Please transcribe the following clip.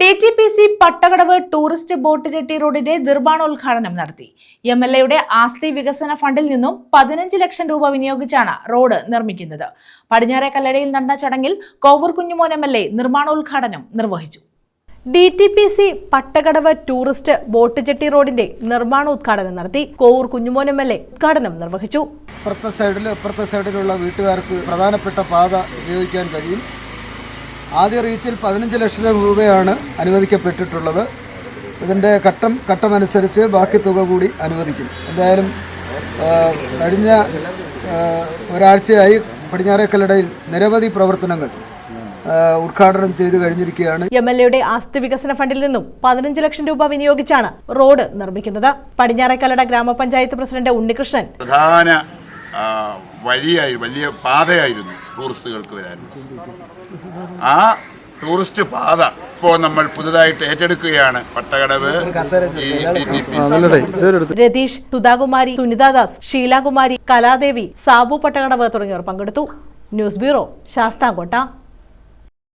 D T P C Pattakadavu tourist boat jetty റോഡിന്റെ നിർമ്മാണോദ്ഘാടനം നടത്തി. എം എൽ എയുടെ ആസ്തി വികസന ഫണ്ടിൽ നിന്നും പതിനഞ്ച് ലക്ഷം രൂപ വിനിയോഗിച്ചാണ് റോഡ് നിർമ്മിക്കുന്നത്. പടിഞ്ഞാറെ കല്ലടയിൽ നടന്ന ചടങ്ങിൽ Kovoor Kunjumon M L A നിർമ്മാണോദ്ഘാടനം നിർവഹിച്ചു. D T P C Pattakadavu tourist boat jetty റോഡിന്റെ നിർമ്മാണോദ്ഘാടനം നടത്തി Kovoor Kunjumon M L A ഉദ്ഘാടനം നിർവഹിച്ചു. ഇപ്പുറത്തെ സൈഡിൽ ഇപ്പുറത്തെ സൈഡിലുള്ള വീട്ടുകാർക്ക് പ്രധാനപ്പെട്ട പാത ഉപയോഗിക്കാൻ കഴിയും. ആദ്യ റീച്ചിൽ പതിനഞ്ച് ലക്ഷം രൂപയാണ് അനുവദിക്കപ്പെട്ടിട്ടുള്ളത്. ഇതിന്റെ ഘട്ടം ഘട്ടമനുസരിച്ച് ബാക്കി തുക കൂടി അനുവദിക്കും. എന്തായാലും കഴിഞ്ഞ ഒരാഴ്ചയായി പടിഞ്ഞാറേക്കല്ലടയിൽ നിരവധി പ്രവർത്തനങ്ങൾ ഉദ്ഘാടനം ചെയ്തു കഴിഞ്ഞിരിക്കുകയാണ്. എം എൽ എയുടെ ആസ്തി വികസന ഫണ്ടിൽ നിന്നും പതിനഞ്ച് ലക്ഷം രൂപ വിനിയോഗിച്ചാണ് റോഡ് നിർമ്മിക്കുന്നത്. പടിഞ്ഞാറെ ഗ്രാമപഞ്ചായത്ത് പ്രസിഡന്റ് ഉണ്ണികൃഷ്ണൻ പ്രധാന വഴിയായി വലിയ പാതയായിരുന്നു ടൂറിസ്റ്റുകൾക്ക് വരാൻ. ആ ടൂറിസ്റ്റ് പാത ഇപ്പോൾ നമ്മൾ പുതുതായിട്ട് ഏറ്റെടുക്കുകയാണ്. പട്ടകടവ്. രതീഷ് സുധാകുമാരി സുനിതാദാസ് ഷീലാകുമാരി കലാദേവി സാബു പട്ടകടവ് തുടങ്ങിയവർ പങ്കെടുത്തു. News bureau Sasthamcotta.